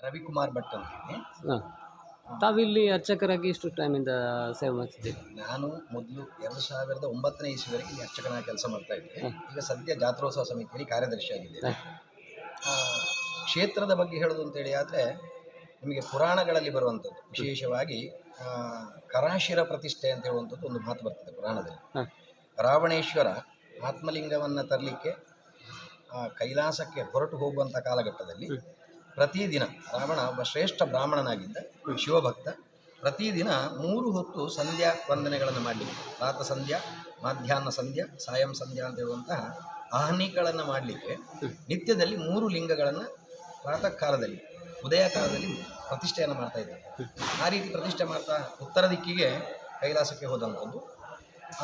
ರವಿಕುಮಾರ್ ಭಟ್ ಅಂತೀನಿ ಹಾಂ. ತಾವಿಲ್ಲಿ ಅರ್ಚಕರಾಗಿ ಇಷ್ಟು ಟೈಮಿಂದ ಸೇವೆ ಮಾಡ್ತಿದ್ದೀರಿ? ನಾನು ಮೊದಲು ಎರಡು ಸಾವಿರದ ಒಂಬತ್ತನೇ ಇಸ್ವಿವರೆಗೆ ಇಲ್ಲಿ ಅರ್ಚಕನಾಗಿ ಕೆಲಸ ಮಾಡ್ತಾ ಇದ್ದೆ. ಈಗ ಸದ್ಯ ಜಾತ್ರೋತ್ಸವ ಸಮಿತಿಯಲ್ಲಿ ಕಾರ್ಯದರ್ಶಿಯಾಗಿದ್ದೇನೆ ಆ, ಕ್ಷೇತ್ರದ ಬಗ್ಗೆ ಹೇಳೋದು ಅಂತೇಳಿ ಆದರೆ ನಿಮಗೆ ಪುರಾಣಗಳಲ್ಲಿ ಬರುವಂಥದ್ದು ವಿಶೇಷವಾಗಿ ಆ, ಕರಾಶಿರ ಪ್ರತಿಷ್ಠೆ ಅಂತ ಹೇಳುವಂಥದ್ದು ಒಂದು ಮಾತು ಬರ್ತದೆ ಪುರಾಣದಲ್ಲಿ. ಹಾಂ. ರಾವಣೇಶ್ವರ ಆತ್ಮಲಿಂಗವನ್ನು ತರಲಿಕ್ಕೆ ಕೈಲಾಸಕ್ಕೆ ಹೊರಟು ಹೋಗುವಂಥ ಕಾಲಘಟ್ಟದಲ್ಲಿ ಪ್ರತಿದಿನ ರಾವಣ ಒಬ್ಬ ಶ್ರೇಷ್ಠ ಬ್ರಾಹ್ಮಣನಾಗಿದ್ದ, ಶಿವಭಕ್ತ, ಪ್ರತಿದಿನ ಮೂರು ಹೊತ್ತು ಸಂಧ್ಯಾ ವಂದನೆಗಳನ್ನು ಮಾಡಲಿಕ್ಕೆ, ಪ್ರಾತ ಸಂಧ್ಯಾ, ಮಧ್ಯಾಹ್ನ ಸಂಧ್ಯಾ, ಸಾಯಂ ಸಂಧ್ಯಾ ಅಂತ ಹೇಳುವಂತಹ ಆಹ್ನಿಗಳನ್ನು ಮಾಡಲಿಕ್ಕೆ ನಿತ್ಯದಲ್ಲಿ ಮೂರು ಲಿಂಗಗಳನ್ನು ಪ್ರಾತಃ ಕಾಲದಲ್ಲಿ ಉದಯ ಕಾಲದಲ್ಲಿ ಪ್ರತಿಷ್ಠೆಯನ್ನು ಮಾಡ್ತಾ ಇದ್ದಾರೆ. ಆ ರೀತಿ ಪ್ರತಿಷ್ಠೆ ಮಾಡ್ತಾ ಉತ್ತರ ದಿಕ್ಕಿಗೆ ಕೈಲಾಸಕ್ಕೆ ಹೋದಂಥದ್ದು.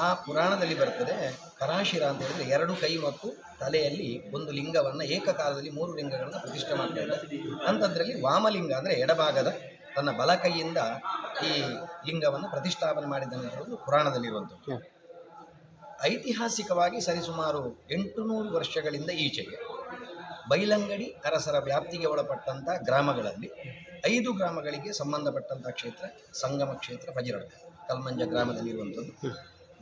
ಆ ಪುರಾಣದಲ್ಲಿ ಬರ್ತದೆ ಪರಾಶಿರ ಅಂತ ಹೇಳಿದ್ರೆ ಎರಡು ಕೈ ಮತ್ತು ತಲೆಯಲ್ಲಿ ಒಂದು ಲಿಂಗವನ್ನು ಏಕಕಾಲದಲ್ಲಿ ಮೂರು ಲಿಂಗಗಳನ್ನು ಪ್ರತಿಷ್ಠೆ ಮಾಡ್ತಾ ಇದ್ದಾರೆ. ಅಂಥದ್ರಲ್ಲಿ ವಾಮಲಿಂಗ ಅಂದರೆ ಎಡಭಾಗದ ತನ್ನ ಬಲ ಕೈಯಿಂದ ಈ ಲಿಂಗವನ್ನು ಪ್ರತಿಷ್ಠಾಪನೆ ಮಾಡಿದ್ದಾನೆ ಅನ್ನೋದು ಹೇಳೋದು ಪುರಾಣದಲ್ಲಿರುವಂಥದ್ದು. ಐತಿಹಾಸಿಕವಾಗಿ ಸರಿಸುಮಾರು ಎಂಟುನೂರು ವರ್ಷಗಳಿಂದ ಈಚೆಗೆ ಬೈಲಂಗಡಿ ಅರಸರ ವ್ಯಾಪ್ತಿಗೆ ಒಳಪಟ್ಟಂಥ ಗ್ರಾಮಗಳಲ್ಲಿ ಐದು ಗ್ರಾಮಗಳಿಗೆ ಸಂಬಂಧಪಟ್ಟಂಥ ಕ್ಷೇತ್ರ ಸಂಗಮ ಕ್ಷೇತ್ರ ಬಜಿರಡ್ಕ ಕಲ್ಮಂಜ ಗ್ರಾಮದಲ್ಲಿರುವಂಥದ್ದು.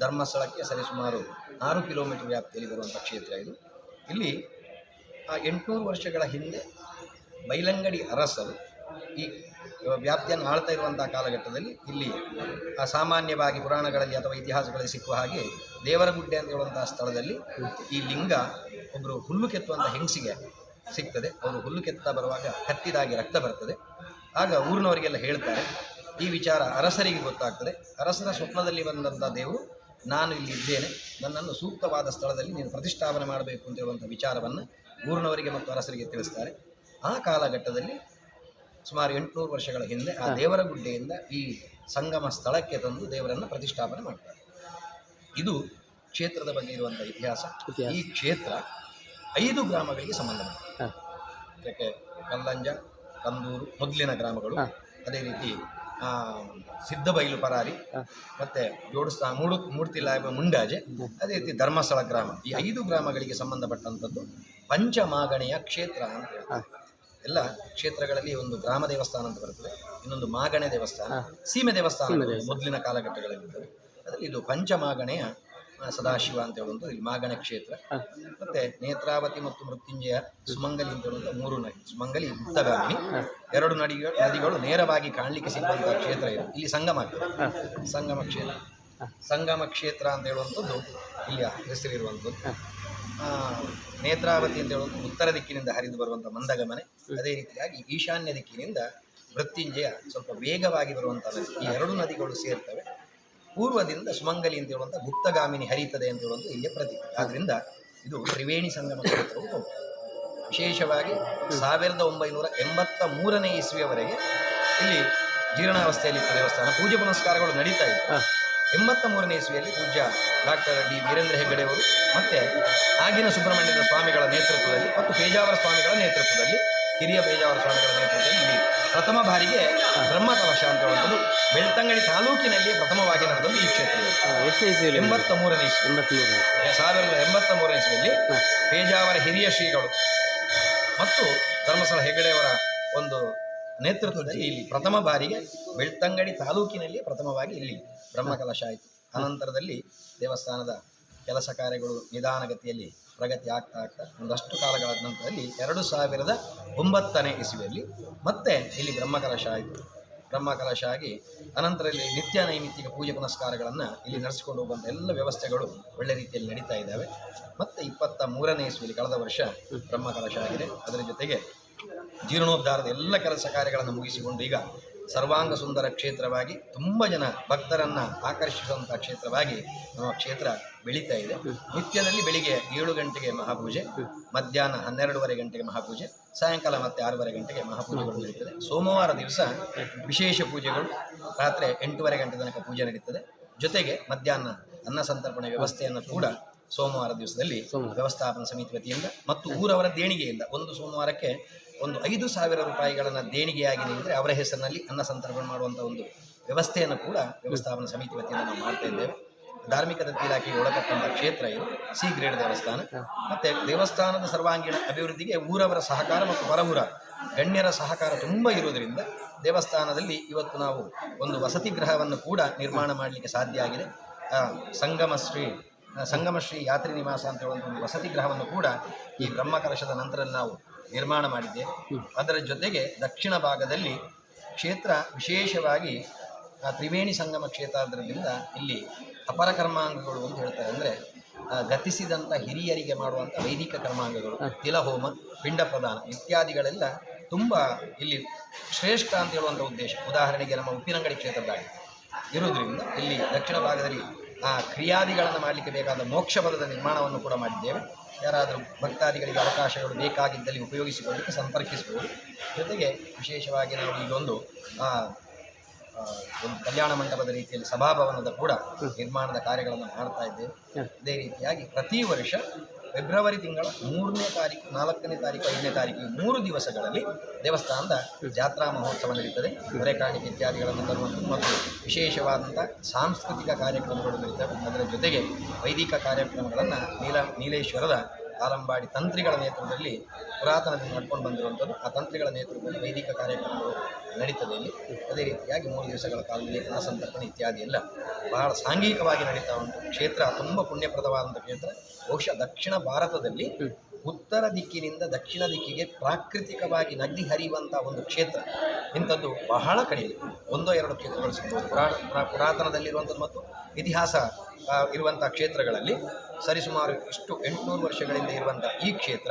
ಧರ್ಮಸ್ಥಳಕ್ಕೆ ಸರಿಸುಮಾರು ಆರು ಕಿಲೋಮೀಟರ್ ವ್ಯಾಪ್ತಿಯಲ್ಲಿ ಬರುವಂಥ ಕ್ಷೇತ್ರ ಇದು. ಇಲ್ಲಿ, ಆ, ಎಂಟುನೂರು ವರ್ಷಗಳ ಹಿಂದೆ ಬೈಲಂಗಡಿ ಅರಸರು ಈ ವ್ಯಾಪ್ತಿಯನ್ನು ಆಳ್ತಾ ಇರುವಂಥ ಕಾಲಘಟ್ಟದಲ್ಲಿ ಇಲ್ಲಿ ಸಾಮಾನ್ಯವಾಗಿ ಪುರಾಣಗಳಲ್ಲಿ ಅಥವಾ ಇತಿಹಾಸಗಳಲ್ಲಿ ಸಿಕ್ಕುವ ಹಾಗೆ ದೇವರಗುಡ್ಡೆ ಅಂತ ಹೇಳುವಂಥ ಸ್ಥಳದಲ್ಲಿ ಈ ಲಿಂಗ ಒಬ್ಬರು ಹುಲ್ಲು ಕೆತ್ತುವಂಥ ಹೆಂಗಸಿಗೆ ಸಿಗ್ತದೆ. ಅವರು ಹುಲ್ಲು ಕೆತ್ತಾ ಬರುವಾಗ ಕತ್ತಿದಾಗಿ ರಕ್ತ ಬರ್ತದೆ. ಆಗ ಊರಿನವರಿಗೆಲ್ಲ ಹೇಳ್ತಾರೆ, ಈ ವಿಚಾರ ಅರಸರಿಗೆ ಗೊತ್ತಾಗ್ತದೆ. ಅರಸನ ಸ್ವಪ್ನದಲ್ಲಿ ಬಂದಂಥ ದೇವರು ನಾನು ಇಲ್ಲಿ ಇದ್ದೇನೆ. ನನ್ನನ್ನು ಸೂಕ್ತವಾದ ಸ್ಥಳದಲ್ಲಿ ನೀನು ಪ್ರತಿಷ್ಠಾಪನೆ ಮಾಡಬೇಕು ಅಂತ ಹೇಳುವಂಥ ವಿಚಾರವನ್ನು ಊರಿನವರಿಗೆ ಮತ್ತು ಅರಸರಿಗೆ ತಿಳಿಸ್ತಾರೆ. ಆ ಕಾಲಘಟ್ಟದಲ್ಲಿ ಸುಮಾರು ಎಂಟುನೂರು ವರ್ಷಗಳ ಹಿಂದೆ ಆ ದೇವರ ಗುಡ್ಡೆಯಿಂದ ಈ ಸಂಗಮ ಸ್ಥಳಕ್ಕೆ ತಂದು ದೇವರನ್ನು ಪ್ರತಿಷ್ಠಾಪನೆ ಮಾಡ್ತಾರೆ. ಇದು ಕ್ಷೇತ್ರದ ಬಗ್ಗೆ ಇರುವಂಥ ಇತಿಹಾಸ. ಈ ಕ್ಷೇತ್ರ ಐದು ಗ್ರಾಮಗಳಿಗೆ ಹಾಂ. ಕಲ್ಲಂಜ ಕಂದೂರು ಮೊದಲಿನ ಗ್ರಾಮಗಳು. ಅದೇ ರೀತಿ ಆ, ಸಿದ್ದಬೈಲು ಪರಾರಿ. ಮತ್ತೆ ಜೋಡಿಸ್ತಾ ಮೂಡು ಲಾಯ ಮುಂಡಾಜೆ. ಅದೇ ರೀತಿ ಧರ್ಮಸ್ಥಳ ಗ್ರಾಮ. ಈ ಐದು ಗ್ರಾಮಗಳಿಗೆ ಸಂಬಂಧಪಟ್ಟಂಥದ್ದು ಪಂಚಮಾಗಣೆಯ ಕ್ಷೇತ್ರ ಅಂತ ಹೇಳ್ತಾರೆ. ಎಲ್ಲ ಕ್ಷೇತ್ರಗಳಲ್ಲಿ ಒಂದು ಗ್ರಾಮ ದೇವಸ್ಥಾನ ಅಂತ ಬರುತ್ತದೆ ಇನ್ನೊಂದು ಮಾಗಣೆ ದೇವಸ್ಥಾನ. ಸೀಮೆ ದೇವಸ್ಥಾನ. ಮೊದಲಿನ ಕಾಲಘಟ್ಟಗಳಲ್ಲಿ ಅದರಲ್ಲಿ ಇದು ಪಂಚಮಾಗಣೆಯ ಸದಾಶಿವ ಅಂತ ಹೇಳುವಂಥ ಇಲ್ಲಿ ಮಾಗಣ ಕ್ಷೇತ್ರ. ಮತ್ತೆ ನೇತ್ರಾವತಿ ಮತ್ತು ಮೃತ್ಯುಂಜಯ ಸುಮಂಗಲಿ ಅಂತ ಹೇಳುವಂಥ ಮೂರು ನದಿ ಸುಮಂಗಲಿ ಗುಪ್ತಗಾಮಿನಿ ಎರಡು ನದಿಗಳು ನದಿಗಳು ನೇರವಾಗಿ ಕಾಣಲಿಕ್ಕೆ ಸಿಗುವಂತಹ ಕ್ಷೇತ್ರ ಇದು. ಇಲ್ಲಿ ಸಂಗಮ ಆಗ್ತದೆ ಸಂಗಮ ಕ್ಷೇತ್ರ. ಸಂಗಮ ಕ್ಷೇತ್ರ ಅಂತ ಹೇಳುವಂಥದ್ದು ಇಲ್ಲಿಯ ಹೆಸರಿರುವಂಥದ್ದು. ನೇತ್ರಾವತಿ ಅಂತ ಹೇಳುವಂಥ ಉತ್ತರ ದಿಕ್ಕಿನಿಂದ ಹರಿದು ಬರುವಂಥ ಮಂದಗಮನೆ. ಅದೇ ರೀತಿಯಾಗಿ ಈಶಾನ್ಯ ದಿಕ್ಕಿನಿಂದ ಮೃತ್ಯುಂಜಯ ಸ್ವಲ್ಪ ವೇಗವಾಗಿ ಬರುವಂಥ ನದಿ. ಈ ಎರಡು ನದಿಗಳು ಸೇರ್ತವೆ. ಪೂರ್ವದಿಂದ ಸುಮಂಗಲಿ ಅಂತ ಹೇಳುವಂಥ ಗುಪ್ತಗಾಮಿನಿ ಹರಿಯುತ್ತದೆ ಎಂದು ಹೇಳುವಂಥ ಇಲ್ಲಿಯ ಪ್ರತೀತಿ. ಆದ್ದರಿಂದ ಇದು ತ್ರಿವೇಣಿ ಸಂಗಮ ಕ್ಷೇತ್ರವು ವಿಶೇಷವಾಗಿ ಸಾವಿರದ ಒಂಬೈನೂರ ಎಂಬತ್ತ ಮೂರನೇ ಇಸ್ವಿಯವರೆಗೆ ಇಲ್ಲಿ ಜೀರ್ಣಾವಸ್ಥೆಯಲ್ಲಿ ದೇವಸ್ಥಾನ. ಪೂಜೆ ಪುನಸ್ಕಾರಗಳು ನಡೀತಾ ಇತ್ತು. ಎಂಬತ್ತ ಮೂರನೇ ಇಸ್ವಿಯಲ್ಲಿ ಪೂಜ್ಯ ಡಾಕ್ಟರ್ ಡಿ ವೀರೇಂದ್ರ ಹೆಗ್ಗಡೆಯವರು ಮತ್ತೆ ಆಗಿನ ಸುಬ್ರಹ್ಮಣ್ಯದ ಸ್ವಾಮಿಗಳ ನೇತೃತ್ವದಲ್ಲಿ ಮತ್ತು ಪೇಜಾವರ ಸ್ವಾಮಿಗಳ ನೇತೃತ್ವದಲ್ಲಿ ಹಿರಿಯ ಪೇಜಾವರ ಸ್ವಾಮಿಗಳ ನೇತೃತ್ವದಲ್ಲಿ ಪ್ರಥಮ ಬಾರಿಗೆ ಬ್ರಹ್ಮಕಲಶ ಅಂತ ಹೇಳುವಂಥದ್ದು ಬೆಳ್ತಂಗಡಿ ತಾಲೂಕಿನಲ್ಲಿ ಪ್ರಥಮವಾಗಿ ನಡೆದದ್ದು ಈ ಕ್ಷೇತ್ರ ಎಂಬತ್ತ ಮೂರನೇ ಇಸ್ವಿ. ಸಾವಿರದ ಎಂಬತ್ತ ಮೂರನೇ ಇಸ್ವಿಯಲ್ಲಿ ಪೇಜಾವರ ಹಿರಿಯ ಶ್ರೀಗಳು ಮತ್ತು ಧರ್ಮಸ್ಥಳ ಹೆಗಡೆಯವರ ಒಂದು ನೇತೃತ್ವದಲ್ಲಿ ಇಲ್ಲಿ ಪ್ರಥಮ ಬಾರಿಗೆ ಬೆಳ್ತಂಗಡಿ ತಾಲೂಕಿನಲ್ಲಿ ಪ್ರಥಮವಾಗಿ ಇಲ್ಲಿ ಬ್ರಹ್ಮಕಲಶ ಆಯಿತು. ಅನಂತರದಲ್ಲಿ ದೇವಸ್ಥಾನದ ಕೆಲಸ ಕಾರ್ಯಗಳು ನಿಧಾನಗತಿಯಲ್ಲಿ ಪ್ರಗತಿ ಆಗ್ತಾ ಆಗ್ತಾ ಒಂದಷ್ಟು ಕಾಲಗಳ ನಂತರದಲ್ಲಿ ಎರಡು ಸಾವಿರದ ಒಂಬತ್ತನೇ ಇಸ್ವಿಯಲ್ಲಿ ಮತ್ತೆ ಇಲ್ಲಿ ಬ್ರಹ್ಮಕಲಶ ಆಯಿತು. ಬ್ರಹ್ಮಕಲಶ ಆಗಿ ಅನಂತರದಲ್ಲಿ ನಿತ್ಯ ನೈಮಿತ್ತಿಕ ಪೂಜೆ ಪುನಸ್ಕಾರಗಳನ್ನು ಇಲ್ಲಿ ನಡೆಸಿಕೊಂಡು ಹೋಗುವಂಥ ಎಲ್ಲ ವ್ಯವಸ್ಥೆಗಳು ಒಳ್ಳೆ ರೀತಿಯಲ್ಲಿ ನಡೀತಾ ಇದ್ದಾವೆ. ಮತ್ತು ಇಪ್ಪತ್ತ ಮೂರನೇ ಇಸ್ವಿಯಲ್ಲಿ ಕಳೆದ ವರ್ಷ ಬ್ರಹ್ಮಕಲಶ ಆಗಿದೆ. ಅದರ ಜೊತೆಗೆ ಜೀರ್ಣೋದ್ಧಾರದ ಎಲ್ಲ ಕೆಲಸ ಕಾರ್ಯಗಳನ್ನು ಮುಗಿಸಿಕೊಂಡು ಈಗ ಸರ್ವಾಂಗ ಸುಂದರ ಕ್ಷೇತ್ರವಾಗಿ ತುಂಬ ಜನ ಭಕ್ತರನ್ನು ಆಕರ್ಷಿಸುವಂಥ ಕ್ಷೇತ್ರವಾಗಿ ನಮ್ಮ ಕ್ಷೇತ್ರ ಬೆಳೀತಾ ಇದೆ. ನಿತ್ಯದಲ್ಲಿ ಬೆಳಿಗ್ಗೆ ಏಳು ಗಂಟೆಗೆ ಮಹಾಪೂಜೆ, ಮಧ್ಯಾಹ್ನ ಹನ್ನೆರಡೂವರೆ ಗಂಟೆಗೆ ಮಹಾಪೂಜೆ, ಸಾಯಂಕಾಲ ಮತ್ತೆ ಆರೂವರೆ ಗಂಟೆಗೆ ಮಹಾಪೂಜೆಗಳು ನಡೀತದೆ ಸೋಮವಾರ ದಿವಸ ವಿಶೇಷ ಪೂಜೆಗಳು, ರಾತ್ರಿ ಎಂಟೂವರೆ ಗಂಟೆ ತನಕ ಪೂಜೆ ನಡೀತದೆ. ಜೊತೆಗೆ ಮಧ್ಯಾಹ್ನ ಅನ್ನ ಸಂತರ್ಪಣೆ ವ್ಯವಸ್ಥೆಯನ್ನು ಕೂಡ ಸೋಮವಾರ ದಿವಸದಲ್ಲಿ ವ್ಯವಸ್ಥಾಪನ ಸಮಿತಿ ವತಿಯಿಂದ ಮತ್ತು ಊರವರ ದೇಣಿಗೆಯಿಂದ ಒಂದು ಸೋಮವಾರಕ್ಕೆ ಒಂದು ಐದು ಸಾವಿರ ರೂಪಾಯಿಗಳನ್ನು ದೇಣಿಗೆಯಾಗಿ ನೀಡಿದರೆ ಅವರ ಹೆಸರಿನಲ್ಲಿ ಅನ್ನ ಸಂತರ್ಪಣೆ ಮಾಡುವಂಥ ಒಂದು ವ್ಯವಸ್ಥೆಯನ್ನು ಕೂಡ ವ್ಯವಸ್ಥಾಪನ ಸಮಿತಿ ವತಿಯಿಂದ ನಾವು ಮಾಡ್ತಾ ಇದ್ದೇವೆ. ಧಾರ್ಮಿಕ ದತ್ತಿ ಇಲಾಖೆಗೆ ಒಳಪಟ್ಟಂಥ ಕ್ಷೇತ್ರ ಇದು ಸಿ ಗ್ರೇಡ್ ದೇವಸ್ಥಾನ. ಮತ್ತು ದೇವಸ್ಥಾನದ ಸರ್ವಾಂಗೀಣ ಅಭಿವೃದ್ಧಿಗೆ ಊರವರ ಸಹಕಾರ ಮತ್ತು ಹೊರಹುರ ಗಣ್ಯರ ಸಹಕಾರ ತುಂಬ ಇರುವುದರಿಂದ ದೇವಸ್ಥಾನದಲ್ಲಿ ಇವತ್ತು ನಾವು ಒಂದು ವಸತಿ ಗೃಹವನ್ನು ಕೂಡ ನಿರ್ಮಾಣ ಮಾಡಲಿಕ್ಕೆ ಸಾಧ್ಯ ಆಗಿದೆ. ಸಂಗಮ ಶ್ರೀ ಆ, ಸಂಗಮ ಶ್ರೀ ಯಾತ್ರಿ ನಿವಾಸ ಅಂತ ಹೇಳುವಂಥ ಒಂದು ವಸತಿ ಗೃಹವನ್ನು ಕೂಡ ಈ ಬ್ರಹ್ಮಕಲಶದ ನಂತರ ನಾವು ನಿರ್ಮಾಣ ಮಾಡಿದ್ದೆ. ಅದರ ಜೊತೆಗೆ ದಕ್ಷಿಣ ಭಾಗದಲ್ಲಿ ಕ್ಷೇತ್ರ ವಿಶೇಷವಾಗಿ ತ್ರಿವೇಣಿ ಸಂಗಮ ಕ್ಷೇತ್ರ ಆದ್ದರಿಂದ ಇಲ್ಲಿ ಅಪರ ಕರ್ಮಾಂಗಗಳು ಅಂತ ಹೇಳ್ತಾರೆ. ಅಂದರೆ ಗತಿಸಿದಂಥ ಹಿರಿಯರಿಗೆ ಮಾಡುವಂಥ ವೈದಿಕ ಕರ್ಮಾಂಗಗಳು ತಿಲಹೋಮ ಪಿಂಡ ಪ್ರದಾನ ಇತ್ಯಾದಿಗಳೆಲ್ಲ ತುಂಬ ಇಲ್ಲಿ ಶ್ರೇಷ್ಠ ಅಂತ ಹೇಳುವಂಥ ಉದ್ದೇಶ. ಉದಾಹರಣೆಗೆ ನಮ್ಮ ಉಪ್ಪಿನಂಗಡಿ ಕ್ಷೇತ್ರದಾಗಿ ಇರುವುದರಿಂದ ಇಲ್ಲಿ ದಕ್ಷಿಣ ಭಾಗದಲ್ಲಿ ಆ ಕ್ರಿಯಾದಿಗಳನ್ನು ಮಾಡಲಿಕ್ಕೆ ಬೇಕಾದ ಮೋಕ್ಷ ಪದದ ನಿರ್ಮಾಣವನ್ನು ಕೂಡ ಮಾಡಿದ್ದೇವೆ. ಯಾರಾದರೂ ಭಕ್ತಾದಿಗಳಿಗೆ ಅವಕಾಶಗಳು ಬೇಕಾಗಿದ್ದಲ್ಲಿ ಉಪಯೋಗಿಸಿಕೊಳ್ಳಲಿಕ್ಕೆ ಸಂಪರ್ಕಿಸಬಹುದು. ಜೊತೆಗೆ ವಿಶೇಷವಾಗಿ ನಾವು ಇದೊಂದು ಒಂದು ಕಲ್ಯಾಣ ಮಂಟಪದ ರೀತಿಯಲ್ಲಿ ಸಭಾಭವನದ ಕೂಡ ನಿರ್ಮಾಣದ ಕಾರ್ಯಗಳನ್ನು ಮಾಡ್ತಾ ಇದ್ದೇವೆ. ಅದೇ ರೀತಿಯಾಗಿ ಪ್ರತಿ ವರ್ಷ ಫೆಬ್ರವರಿ ತಿಂಗಳ ಮೂರನೇ ತಾರೀಕು, ನಾಲ್ಕನೇ ತಾರೀಕು, ಐದನೇ ತಾರೀಕು ಮೂರು ದಿವಸಗಳಲ್ಲಿ ದೇವಸ್ಥಾನದ ಜಾತ್ರಾ ಮಹೋತ್ಸವ ನಡೀತದೆ. ಹೊರೆ ಕಾಣಿಕೆ ಇತ್ಯಾದಿಗಳನ್ನು ತರುವಂಥದ್ದು ಮತ್ತು ವಿಶೇಷವಾದಂಥ ಸಾಂಸ್ಕೃತಿಕ ಕಾರ್ಯಕ್ರಮಗಳು ನಡೀತವೆ. ಅದರ ಜೊತೆಗೆ ವೈದಿಕ ಕಾರ್ಯಕ್ರಮಗಳನ್ನು ನೀಲ, ನೀಲೇಶ್ವರದ ಆಲಂಬಾಡಿ ತಂತ್ರಿಗಳ ನೇತೃತ್ವದಲ್ಲಿ ಪುರಾತನದಿಂದ ನಡ್ಕೊಂಡು ಬಂದಿರುವಂಥದ್ದು. ಆ ತಂತ್ರಿಗಳ ನೇತೃತ್ವದಲ್ಲಿ ವೈದಿಕ ಕಾರ್ಯಕ್ರಮಗಳು ನಡೀತದೆ ಇಲ್ಲಿ. ಅದೇ ರೀತಿಯಾಗಿ ಮೂರು ದಿವಸಗಳ ಕಾಲದಲ್ಲಿ ಸಂತರ್ಪಣೆ ಇತ್ಯಾದಿ ಎಲ್ಲ ಬಹಳ ಸಾಂಘಿಕವಾಗಿ ನಡೀತಾ ಉಂಟು. ಕ್ಷೇತ್ರ ತುಂಬ ಪುಣ್ಯಪ್ರದವಾದಂಥ ಕ್ಷೇತ್ರ. ಬಹುಶಃ ದಕ್ಷಿಣ ಭಾರತದಲ್ಲಿ ಉತ್ತರ ದಿಕ್ಕಿನಿಂದ ದಕ್ಷಿಣ ದಿಕ್ಕಿಗೆ ಪ್ರಾಕೃತಿಕವಾಗಿ ನದಿ ಹರಿಯುವಂಥ ಒಂದು ಕ್ಷೇತ್ರ. ಇಂಥದ್ದು ಬಹಳ ಕಡಿಮೆ. ಒಂದೋ ಎರಡು ಕ್ಷೇತ್ರಗಳು ಸಿಗ್ಬೋದು ಪುರಾ, ಪುರಾ- ಪುರಾತನದಲ್ಲಿರುವಂಥದ್ದು ಮತ್ತು ಇತಿಹಾಸ ಇರುವಂಥ ಕ್ಷೇತ್ರಗಳಲ್ಲಿ ಸರಿಸುಮಾರು ಇಷ್ಟು ಎಂಟುನೂರು ವರ್ಷಗಳಿಂದ ಇರುವಂಥ ಈ ಕ್ಷೇತ್ರ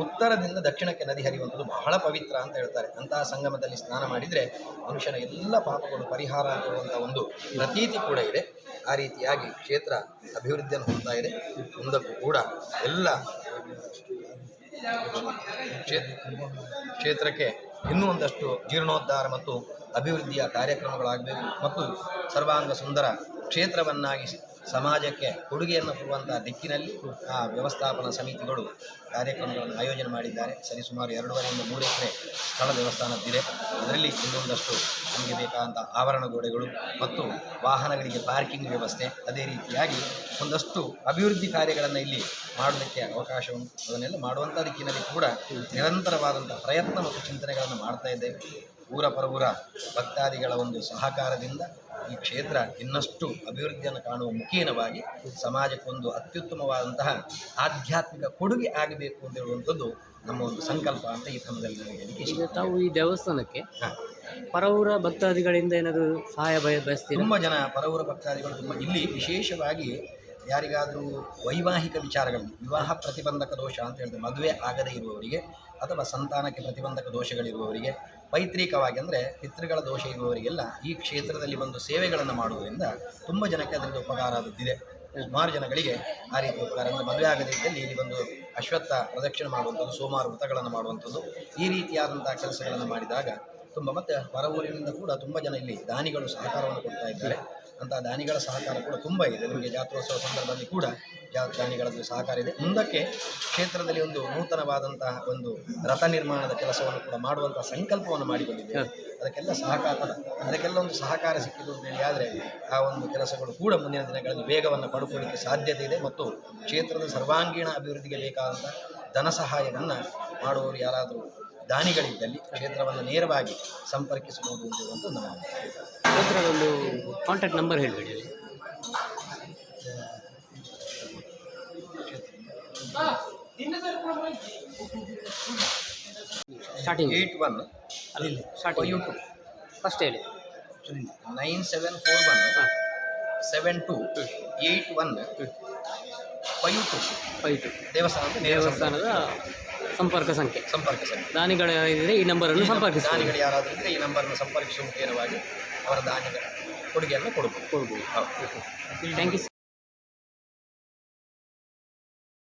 ಉತ್ತರದಿಂದ ದಕ್ಷಿಣಕ್ಕೆ ನದಿ ಹರಿಯುವಂಥದ್ದು ಬಹಳ ಪವಿತ್ರ ಅಂತ ಹೇಳ್ತಾರೆ. ಅಂತಹ ಸಂಗಮದಲ್ಲಿ ಸ್ನಾನ ಮಾಡಿದರೆ ಮನುಷ್ಯನ ಎಲ್ಲ ಪಾಪಗಳು ಪರಿಹಾರ ಆಗಿರುವಂಥ ಒಂದು ಪ್ರತೀತಿ ಕೂಡ ಇದೆ. ಆ ರೀತಿಯಾಗಿ ಕ್ಷೇತ್ರ ಅಭಿವೃದ್ಧಿಯನ್ನು ಹೊಂದ್ತಾ ಇದೆ. ಮುಂದಕ್ಕೂ ಕೂಡ ಎಲ್ಲ ಕ್ಷೇ- ಕ್ಷೇತ್ರಕ್ಕೆ ಇನ್ನೂ ಒಂದಷ್ಟು ಜೀರ್ಣೋದ್ಧಾರ ಮತ್ತು ಅಭಿವೃದ್ಧಿಯ ಕಾರ್ಯಕ್ರಮಗಳಾಗಬೇಕು. ಮತ್ತು ಸರ್ವಾಂಗ ಸುಂದರ ಕ್ಷೇತ್ರವನ್ನಾಗಿ ಸಮಾಜಕ್ಕೆ ಕೊಡುಗೆಯನ್ನು ಕೊಡುವಂತಹ ದಿಕ್ಕಿನಲ್ಲಿ ಆ ವ್ಯವಸ್ಥಾಪನಾ ಸಮಿತಿಗಳು ಕಾರ್ಯಕ್ರಮಗಳನ್ನು ಆಯೋಜನೆ ಮಾಡಿದ್ದಾರೆ. ಸರಿಸುಮಾರು ಎರಡೂವರೆಯಿಂದ ಮೂರು ಎಕರೆ ಸ್ಥಳ ದೇವಸ್ಥಾನದ್ದಿದೆ ಅದರಲ್ಲಿ ಇನ್ನೊಂದಷ್ಟು ನಮಗೆ ಬೇಕಾದಂಥ ಆವರಣ ಗೋಡೆಗಳು ಮತ್ತು ವಾಹನಗಳಿಗೆ ಪಾರ್ಕಿಂಗ್ ವ್ಯವಸ್ಥೆ ಅದೇ ರೀತಿಯಾಗಿ ಒಂದಷ್ಟು ಅಭಿವೃದ್ಧಿ ಕಾರ್ಯಗಳನ್ನು ಇಲ್ಲಿ ಮಾಡೋದಕ್ಕೆ ಅವಕಾಶ ಅದನ್ನೆಲ್ಲ ಮಾಡುವಂಥ ದಿಕ್ಕಿನಲ್ಲಿ ಕೂಡ ನಿರಂತರವಾದಂಥ ಪ್ರಯತ್ನ ಮತ್ತು ಚಿಂತನೆಗಳನ್ನು ಮಾಡ್ತಾ ಇದ್ದೇವೆ. ಊರ ಪರವೂರ ಭಕ್ತಾದಿಗಳ ಒಂದು ಸಹಕಾರದಿಂದ ಈ ಕ್ಷೇತ್ರ ಇನ್ನಷ್ಟು ಅಭಿವೃದ್ಧಿಯನ್ನು ಕಾಣುವ ಮುಖೇನವಾಗಿ ಸಮಾಜಕ್ಕೊಂದು ಅತ್ಯುತ್ತಮವಾದಂತಹ ಆಧ್ಯಾತ್ಮಿಕ ಕೊಡುಗೆ ಆಗಬೇಕು ಅಂತ ಹೇಳುವಂಥದ್ದು ನಮ್ಮ ಒಂದು ಸಂಕಲ್ಪ ಅಂತ ಈ ಸಮಯದಲ್ಲಿ ನನಗೆ ತಾವು ಈ ದೇವಸ್ಥಾನಕ್ಕೆ ಪರವೂರ ಭಕ್ತಾದಿಗಳಿಂದ ಏನಾದರೂ ಸಹಾಯ ಬಯ ಬಯಸ್ತೀವಿ ತುಂಬ ಜನ ಪರವೂರ ಭಕ್ತಾದಿಗಳು ತುಂಬ ಇಲ್ಲಿ ವಿಶೇಷವಾಗಿ ಯಾರಿಗಾದರೂ ವೈವಾಹಿಕ ವಿಚಾರಗಳು, ವಿವಾಹ ಪ್ರತಿಬಂಧಕ ದೋಷ ಅಂತ ಹೇಳಿದ್ರೆ ಮದುವೆ ಆಗದೇ ಇರುವವರಿಗೆ ಅಥವಾ ಸಂತಾನಕ್ಕೆ ಪ್ರತಿಬಂಧಕ ದೋಷಗಳಿರುವವರಿಗೆ ಪೈತ್ರಿಕವಾಗಿ ಅಂದರೆ ಪಿತೃಗಳ ದೋಷ ಇರುವವರಿಗೆಲ್ಲ ಈ ಕ್ಷೇತ್ರದಲ್ಲಿ ಬಂದು ಸೇವೆಗಳನ್ನು ಮಾಡುವುದರಿಂದ ತುಂಬ ಜನಕ್ಕೆ ಅದರಿಂದ ಉಪಕಾರ ಆದದ್ದಿದೆ. ಸುಮಾರು ಜನಗಳಿಗೆ ಆ ರೀತಿ ಉಪಕಾರ. ಅಂದರೆ ಮದುವೆ ಆಗದೇ ಇದ್ದಲ್ಲಿ ಇಲ್ಲಿ ಬಂದು ಅಶ್ವತ್ಥ ಪ್ರದಕ್ಷಿಣೆ ಮಾಡುವಂಥದ್ದು ಸೋಮವಾರ ವ್ರತಗಳನ್ನು ಮಾಡುವಂಥದ್ದು, ಈ ರೀತಿಯಾದಂಥ ಕೆಲಸಗಳನ್ನು ಮಾಡಿದಾಗ ತುಂಬ, ಮತ್ತು ಹೊರ ಊರಿನಿಂದ ಕೂಡ ತುಂಬ ಜನ ಇಲ್ಲಿ ದಾನಿಗಳು ಸಹಕಾರವನ್ನು ಕೊಡ್ತಾ ಇದ್ದಾರೆ. ಅಂಥ ದಾನಿಗಳ ಸಹಕಾರ ಕೂಡ ತುಂಬ ಇದೆ. ನಿಮಗೆ ಜಾತ್ರೋತ್ಸವ ಸಂದರ್ಭದಲ್ಲಿ ಕೂಡ ಜಾ, ದಾನಿಗಳದ್ದು ಸಹಕಾರ ಇದೆ. ಮುಂದಕ್ಕೆ ಕ್ಷೇತ್ರದಲ್ಲಿ ಒಂದು ನೂತನವಾದಂತಹ ಒಂದು ರಥ ನಿರ್ಮಾಣದ ಕೆಲಸವನ್ನು ಕೂಡ ಮಾಡುವಂತಹ ಸಂಕಲ್ಪವನ್ನು ಮಾಡಿಕೊಂಡಿದ್ದೇವೆ. ಅದಕ್ಕೆಲ್ಲ ಸಹಕಾರ, ಅದಕ್ಕೆಲ್ಲ ಒಂದು ಸಹಕಾರ ಸಿಕ್ಕಿದ್ದು ಅಂತ ಹೇಳಿ ಆದರೆ ಆ ಒಂದು ಕೆಲಸಗಳು ಕೂಡ ಮುಂದಿನ ದಿನಗಳಲ್ಲಿ ವೇಗವನ್ನು ಪಡ್ಕೊಳ್ಳಿಕ್ಕೆ ಸಾಧ್ಯತೆ ಇದೆ ಮತ್ತು ಕ್ಷೇತ್ರದ ಸರ್ವಾಂಗೀಣ ಅಭಿವೃದ್ಧಿಗೆ ಬೇಕಾದಂಥ ಧನ ಸಹಾಯವನ್ನು ಮಾಡುವವರು ಯಾರಾದರೂ ದಾನಿಗಳಿದ್ದಲ್ಲಿ ಕ್ಷೇತ್ರವನ್ನು ನೇರವಾಗಿ ಸಂಪರ್ಕಿಸಬಹುದು ನಾವು ನಮ್ಮ ಕ್ಷೇತ್ರದ ಒಂದು ಕಾಂಟ್ಯಾಕ್ಟ್ ನಂಬರ್ ಹೇಳಬೇಡಿ ಸ್ಟಾರ್ಟಿಂಗ್ ಏಯ್ಟ್ ಒನ್. ಅಲ್ಲಿ ಸ್ಟಾರ್ಟಿಂಗ್ ಫೈವ್. ಟು ಫಸ್ಟ್ ಹೇಳಿ. Nine seven four one. Seven two. Eight one. Five two. Five two. ದೇವಸ್ಥಾನದ ದೇವಸ್ಥಾನದ ಸಂಪರ್ಕ ಸಂಖ್ಯೆ. ಸಂಪರ್ಕ ಸಂಖ್ಯೆ ದಾನಿಗಳು ಯಾರಿದ್ರೆ ಈ ನಂಬರನ್ನು ಸಂಪರ್ಕಿಸಿ ದಾನಿಗಳು ಯಾರಾದರೂ ಇದ್ದರೆ ಈ ನಂಬರನ್ನು ಸಂಪರ್ಕಿಸುವ ಮುಖೇನವಾಗಿ ಅವರ ದಾನಿಗಳ ಕೊಡುಗೆಯನ್ನು ಕೊಡಬಹುದು ಕೊಡ್ಬೋದು. ಹೌದು. Thank you